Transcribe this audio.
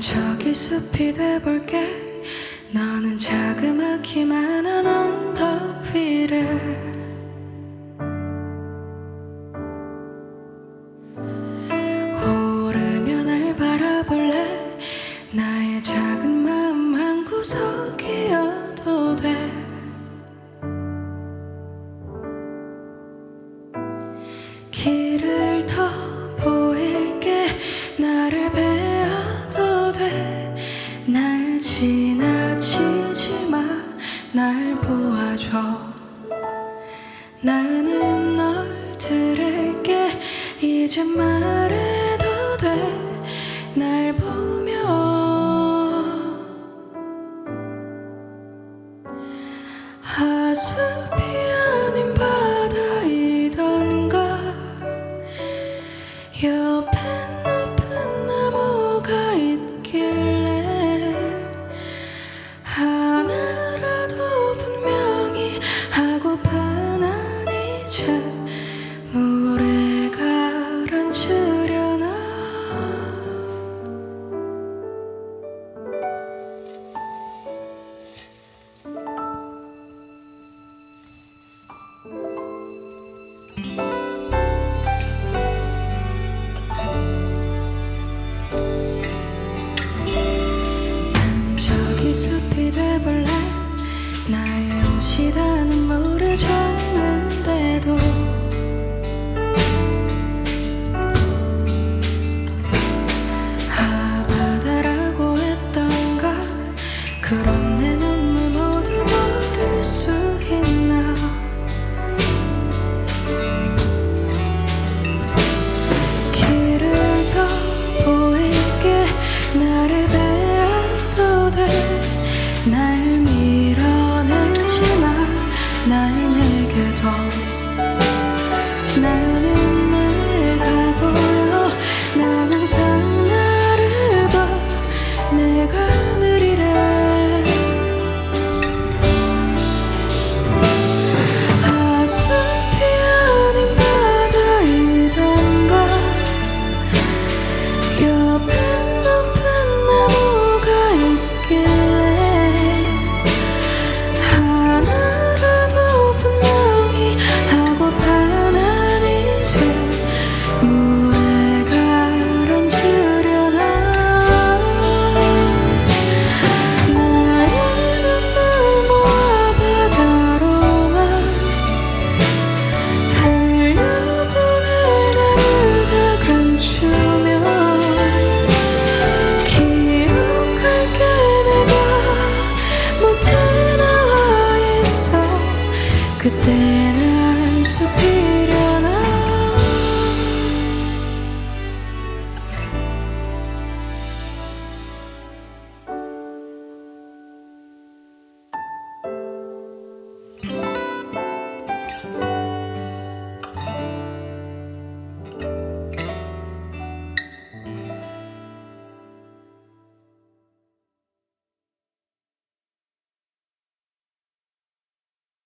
저기 숲이 돼볼게. 너는 자그마키만한 언덕 위를 날 보아줘. 나는 널 들을게. 이제 말해도 돼. 날 보며. 하수비 아닌 바다이던가. 옆엔 난 저기 숲이 돼볼래? 나의 옷이다 눈물을 줬는데도 그런 내 눈물 모두 모를 수 있나? 길을 더 보이게 나를 베어도 돼날 밀어내지만 날 내게 더. 나는 내가 보여 난 항상 나를 봐. 내가 느리래. superior.